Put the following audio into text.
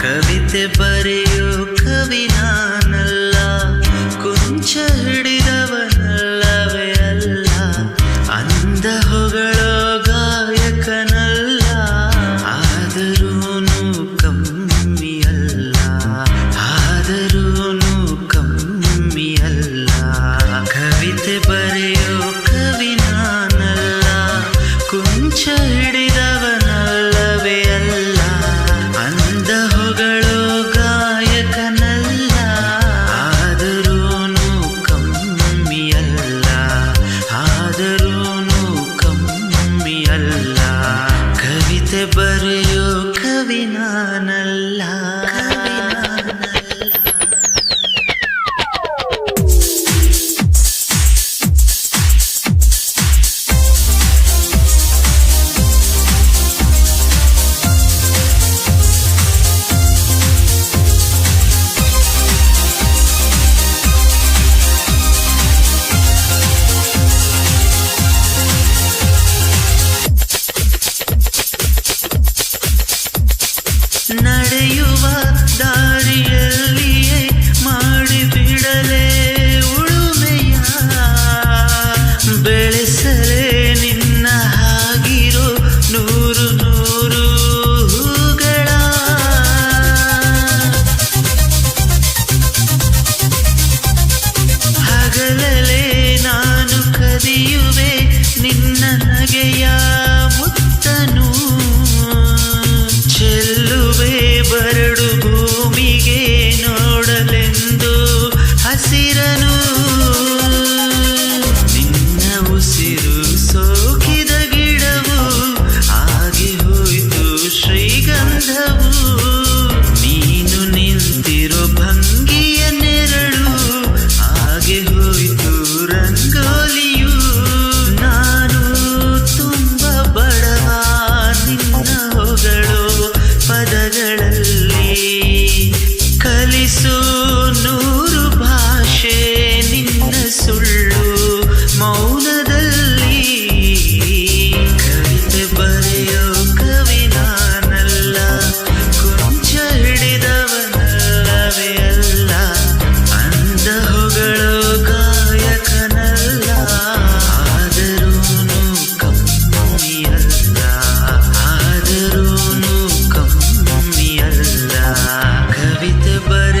कविते बरे ಮುಚ್ಚು ಹಿಡಿದವನಲ್ಲವೇ ಅಲ್ಲ. ಅಂದ ಹೊಗಳೋ ಗಾಯಕನಲ್ಲ. ಆದರೂನು ಕಮ್ಮಿಯಲ್ಲ. ಆದರೂನು ಕಮ್ಮಿಯಲ್ಲ. ಕವಿತೆ ಬರೆಯೋ ಕವಿ ನಾನಲ್ಲ. ಬಂದವು but